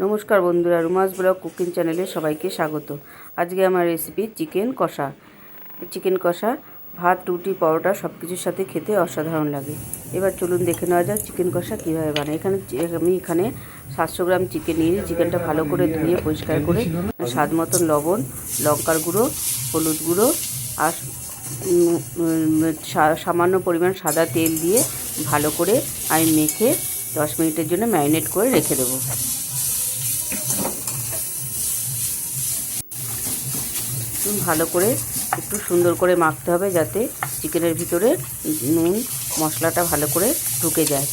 নমস্কার বন্ধুরা, রুমাস blog cooking চ্যানেলে সবাইকে স্বাগত। আজকে আমার রেসিপি চিকেন কষা। চিকেন কষা, ভাত, রুটি, পরোটা সব কিছুর সাথে খেতে অসাধারণ লাগে। এবার চলুন দেখে নেওয়া যাক চিকেন কষা কীভাবে বানায়। এখানে আমি এখানে সাতশো গ্রাম চিকেন নিয়ে। চিকেনটা ভালো করে ধুয়ে পরিষ্কার করে, স্বাদ মতন লবণ, লঙ্কার গুঁড়ো, হলুদ গুঁড়ো আর সামান্য পরিমাণ সাদা তেল দিয়ে ভালো করে আমি মেখে দশ মিনিটের জন্য ম্যারিনেট করে রেখে দেবো। ভালো করে একটু সুন্দর করে মাখতে হবে যাতে চিকেনের ভিতরে নুন, মশলাটা ভালো করে ঢুকে যায়।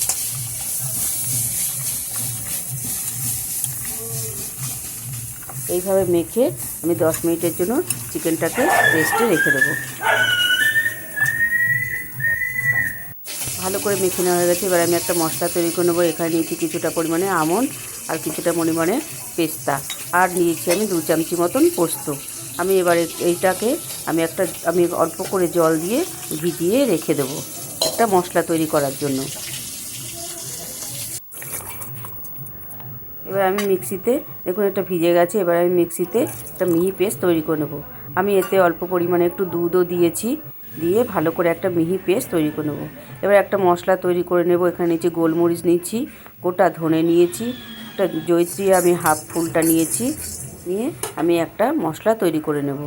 এইভাবে মেখে আমি দশ মিনিটের জন্য চিকেনটাকে রেস্টে রেখে দেবো। ভালো করে মেখে নেওয়া হয়ে গেছে। এবার আমি একটা মশলা তৈরি করে নেব। এখানে নিয়েছি কিছুটা পরিমাণে আমন্ড আর কিছুটা পরিমাণে পেস্তা। আর নিয়েছি আমি দু চামচি মতন পোস্ত। আমি এবারে এইটাকে আমি একটা, আমি অল্প করে জল দিয়ে ভিজিয়ে রেখে দেবো একটা মশলা তৈরি করার জন্য। এবার আমি মিক্সিতে, দেখুন এটা ভিজে গেছে, এবার আমি মিক্সিতে একটা মিহি পেস্ট তৈরি করে নেব। আমি এতে অল্প পরিমাণে একটু দুধও দিয়েছি, দিয়ে ভালো করে একটা মিহি পেস্ট তৈরি করে নেব। এবার একটা মশলা তৈরি করে নেব, এখানে নিচে গোলমরিচ নিচ্ছি গোটা ধনে নিয়েছি, একটা জৈত্রী আমি হাফ ফুলটা নিয়েছি নিয়ে আমি একটা মশলা তৈরি করে নেব।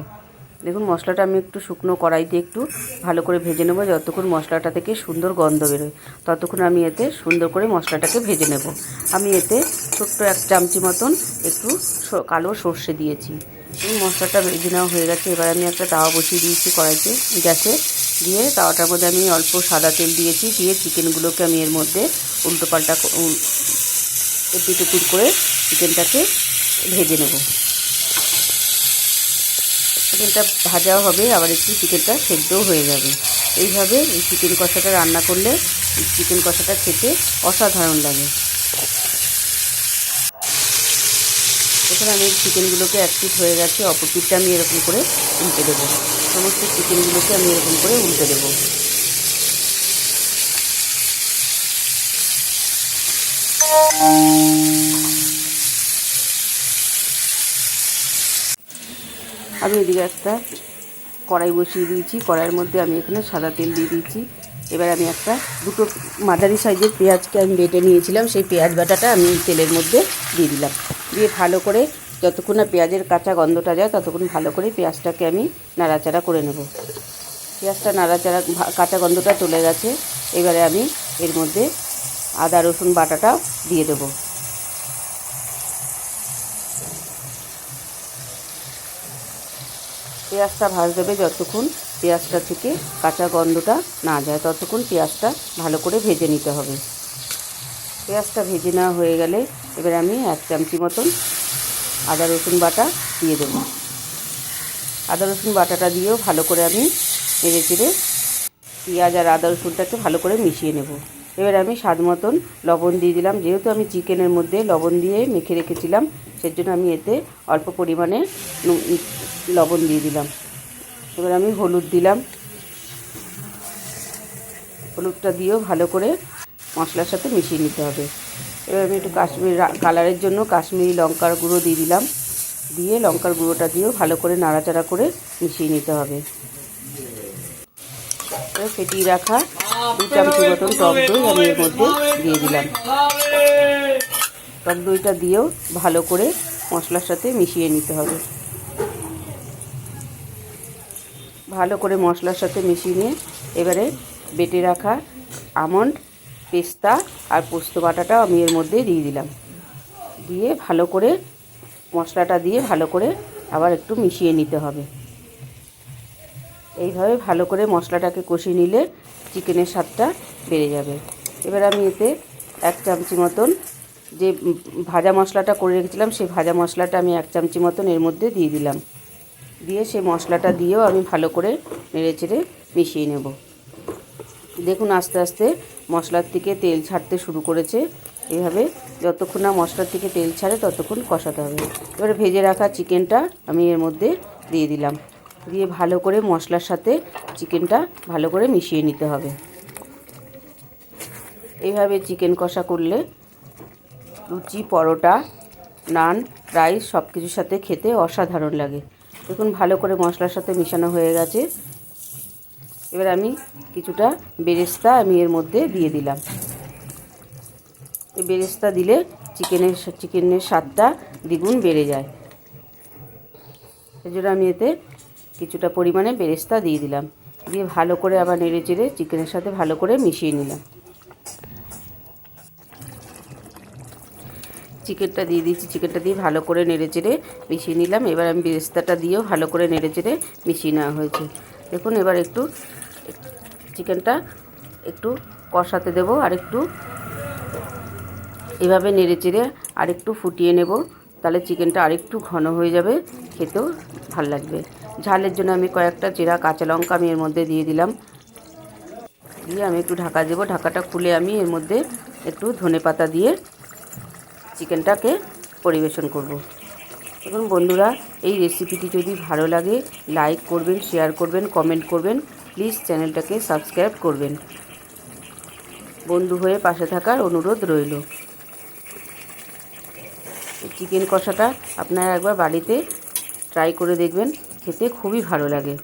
দেখুন, মশলাটা আমি একটু শুকনো কড়াইতে একটু ভালো করে ভেজে নেব, যতক্ষণ মশলাটা থেকে সুন্দর গন্ধ বেরোয়, ততক্ষণ আমি এতে সুন্দর করে মশলাটাকে ভেজে নেব। আমি এতে ছোট্ট এক চামচি মতন একটু কালো সর্ষে দিয়েছি। এই মশলাটা ভেজে নেওয়া হয়ে গেছে, এবার আমি একটা তাওয়া বসিয়ে দিয়েছি কড়াইতে গ্যাসে। দিয়ে তাওয়াটার মধ্যে আমি অল্প সাদা তেল দিয়েছি, দিয়ে চিকেনগুলোকে আমি এর মধ্যে উল্টো পাল্টা এপিট উপিট করে চিকেনটাকে ভেজে নেব। চিকেনটা ভাজাও হবে, আবার একটু চিকেনটা সেদ্ধও হয়ে যাবে। এইভাবে এই চিকেন কষাটা রান্না করলে চিকেন কষাটা খেতে অসাধারণ লাগে। এখানে আমি চিকেনগুলোকে এক হয়ে গেছে, অপর পিঠটা আমি এরকম করে উল্টে দেবো। সমস্ত চিকেনগুলোকে আমি এরকম করে উল্টে দেবো। আমি এদিকে একটা কড়াই বসিয়ে দিয়েছি। কড়াইয়ের মধ্যে আমি এখানে সাদা তেল দিয়ে দিয়েছি। এবার আমি একটা দুটো মাঝারি সাইজের পেঁয়াজকে আমি বেটে নিয়েছিলাম। সেই পেঁয়াজ বাটাটা আমি তেলের মধ্যে দিয়ে দিলাম। দিয়ে ভালো করে যতক্ষণ না পেঁয়াজের কাঁচা গন্ধটা যায়, ততক্ষণ ভালো করে পেঁয়াজটাকে আমি নাড়াচাড়া করে নেব। পেঁয়াজটা নাড়াচাড়া কাঁচা গন্ধটা চলে গেছে। এবারে আমি এর মধ্যে আদা, রসুন বাটাটা দিয়ে দেবো। পেঁয়াজটা ভাজতে হবে যতক্ষণ পেঁয়াজটা থেকে কাঁচা গন্ধটা না যায়, ততক্ষণ পেঁয়াজটা ভালো করে ভেজে নিতে হবে। পেঁয়াজটা ভেজে নেওয়া হয়ে গেলে এবার আমি এক চামচি মতন আদা, রসুন বাটা দিয়ে দেবো। আদা, রসুন বাটাটা দিয়েও ভালো করে আমি নেড়ে চেড়ে পেঁয়াজ আর আদা রসুনটাকে ভালো করে মিশিয়ে নেব। এবার আমি স্বাদ মতন লবণ দিয়ে দিলাম। যেহেতু আমি চিকেনের মধ্যে লবণ দিয়ে মেখে রেখেছিলাম সেজন্য আমি এতে অল্প পরিমাণে লবণ দিয়ে দিলাম। এবার আমি হলুদ দিলাম। হলুদটা দিয়েও ভালো করে মশলার সাথে মিশিয়ে নিতে হবে। এবার আমি একটু কাশ্মীর কালারের জন্য কাশ্মীরি লঙ্কার গুঁড়ো দিয়ে দিলাম। দিয়ে লঙ্কার গুঁড়োটা দিয়েও ভালো করে নাড়াচাড়া করে মিশিয়ে নিতে হবে। ফেটিয়ে রাখা দু চামচি মতন টক দই আমি এর মধ্যে দিয়ে দিলাম। টক দইটা দিয়েও ভালো করে মশলার সাথে মিশিয়ে নিতে হবে। ভালো করে মশলার সাথে মিশিয়ে নিয়ে এবারে বেটে রাখা আমন্ড, পেস্তা আর পোস্ত বাটাটা আমি এর মধ্যে দিয়ে দিলাম। দিয়ে ভালো করে মশলাটা দিয়ে ভালো করে আবার একটু মিশিয়ে নিতে হবে। এইভাবে ভালো করে মশলাটাকে কষিয়ে নিলে চিকেনের স্বাদটা বেড়ে যাবে। এবার আমি এতে এক চামচি মতন যে ভাজা মশলাটা করে রেখেছিলাম, সেই ভাজা মশলাটা আমি এক চামচি মতন এর মধ্যে দিয়ে দিলাম। দিয়ে সেই মশলাটা দিয়েও আমি ভালো করে নেড়ে চেড়ে মিশিয়ে নেব। দেখুন আস্তে আস্তে মশলার থেকে তেল ছাড়তে শুরু করেছে। এভাবে যতক্ষণ না মশলার থেকে তেল ছাড়ে, ততক্ষণ কষাতে হবে। এবারে ভেজে রাখা চিকেনটা আমি এর মধ্যে দিয়ে দিলাম। দিয়ে ভালো করে মশলার সাথে চিকেনটা ভালো করে মিশিয়ে নিতে হবে। এইভাবে চিকেন কষা করলে লুচি, পরোটা, নান, রাইস সব কিছুর সাথে খেতে অসাধারণ লাগে। দেখুন, ভালো করে মশলার সাথে মিশানো হয়ে গেছে। এবার আমি কিছুটা বেরেস্তা আমি এর মধ্যে দিয়ে দিলাম। এই বেরেস্তা দিলে চিকেনের চিকেনের স্বাদটা দ্বিগুণ বেড়ে যায়। এই জন্য আমি এতে কিছুটা পরিমাণে বেরেস্তা দিয়ে দিলাম। দিয়ে ভালো করে আবার নেড়ে চেড়ে চিকেনের সাথে ভালো করে মিশিয়ে নিলাম। চিকেনটা দিয়ে দিয়েছি, চিকেনটা দিয়ে ভালো করে নেড়ে চেড়ে মিশিয়ে নিলাম। এবার আমি বেরেস্তাটা দিয়েও ভালো করে নেড়ে চেড়ে মিশিয়ে নেওয়া হয়েছে। দেখুন, এবার একটু চিকেনটা একটু কষাতে দেবো আর একটু এভাবে নেড়ে চেড়ে আরেকটু ফুটিয়ে নেব, তাহলে চিকেনটা আরেকটু ঘন হয়ে যাবে, খেতেও ভালো লাগবে। ঝালের জন্য আমি কয়েকটা চেরা কাঁচা লঙ্কা আমি এর মধ্যে দিয়ে দিলাম। দিয়ে আমি একটু ঢাকা দেবো। ঢাকাটা খুলে আমি এর মধ্যে একটু ধনে পাতা দিয়ে চিকেনটাকে পরিবেশন করব। দেখুন বন্ধুরা, এই রেসিপিটি যদি ভালো লাগে লাইক করবেন শেয়ার করবেন কমেন্ট করবেন প্লিজ চ্যানেলটাকে সাবস্ক্রাইব করবেন। বন্ধু হয়ে পাশে থাকার অনুরোধ রইল। চিকেন কষাটা আপনারা একবার বাড়িতে ট্রাই করে দেখবেন, খেতে খুবই ভালো লাগে।